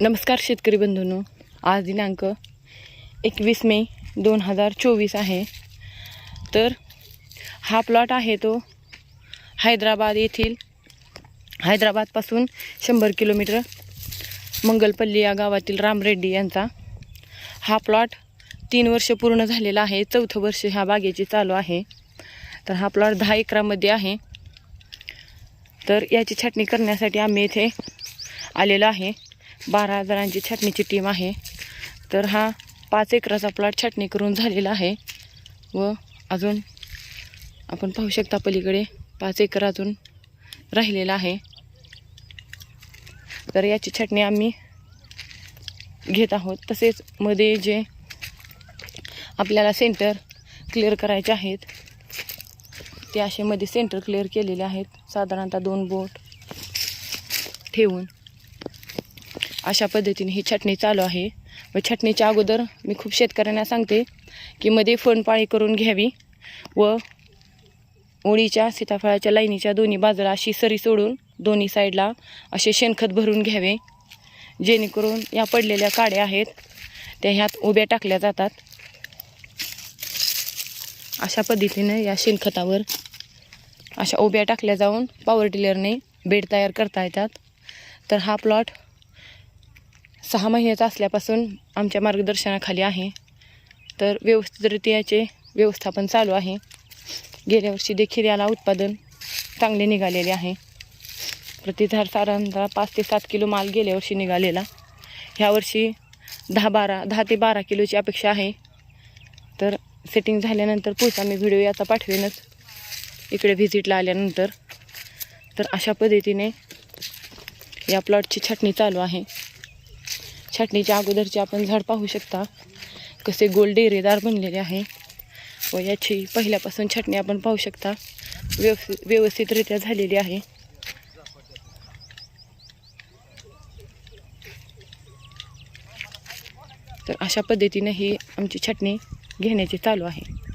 नमस्कार शेतकरी बंधूंनो. आज दिनांक एकवीस मे दोन हजार चोवीस आहे. तर हा प्लॉट आहे तो हैदराबाद येथील हैदराबादपासून शंभर किलोमीटर मंगलपल्ली या गावातील राम रेड्डी यांचा हा प्लॉट तीन वर्ष पूर्ण झालेला आहे. चौथं वर्ष ह्या बागेची चालू आहे. तर हा प्लॉट दहा एकरामध्ये आहे. तर याची छाटणी करण्यासाठी आम्ही इथे आलेलो आहे. बारा जणांची छाटणीची टीम आहे. तर हा पाच एकराचा प्लॉट छाटणी करून झालेला आहे. व अजून आपण पाहू शकता पलीकडे पाच एकर अजून राहिलेला आहे. तर याची छाटणी आम्ही घेत आहोत. तसेच मध्ये जे आपल्याला सेंटर क्लिअर करायचे आहेत ते असे मध्ये सेंटर क्लिअर केलेले आहेत. साधारणतः दोन बोट ठेवून. अशा पद्धतीने ही छटणी चालू आहे. व छटणीच्या अगोदर मी खूप शेतकऱ्यांना सांगते की मध्ये फणपाळी करून घ्यावी व ओळीच्या सीताफळाच्या लाईनीच्या दोन्ही बाजूला अशी सरी सोडून दोन्ही साईडला असे शेणखत भरून घ्यावे. जेणेकरून या पडलेल्या काड्या आहेत त्या ह्यात उभ्या टाकल्या जातात. अशा पद्धतीने या शेणखतावर अशा उभ्या टाकल्या जाऊन पॉवर टिलरने बेड तयार करता येतात. तर हा प्लॉट सहा महिन्याचा असल्यापासून आमच्या मार्गदर्शनाखाली आहे. तर व्यवस्थितरित्या याचे व्यवस्थापन चालू आहे. गेल्या वर्षी देखील याला उत्पादन चांगले निघालेले आहे. प्रतिधार साधारणतः पाच ते सात किलो माल गेल्या वर्षी निघालेला. ह्या वर्षी दहा बारा दहा ते बारा किलोची अपेक्षा आहे. तर सेटिंग झाल्यानंतर पुढचा मी व्हिडिओ याचा पाठवेनच. इकडे व्हिजिटला आल्यानंतर. तर अशा पद्धतीने या प्लॉटची छाटणी चालू आहे. छाटणीच्या अगोदरचे आपण झाड पाहू शकता. कसे गोल डेरेदार बनलेले आहे. व याची पहिल्यापासून छाटणी आपण पाहू शकता. व्यवस्थित व्यवस्थितरित्या झालेली आहे. तर अशा पद्धतीने ही आमची छाटणी घेण्याची चालू आहे.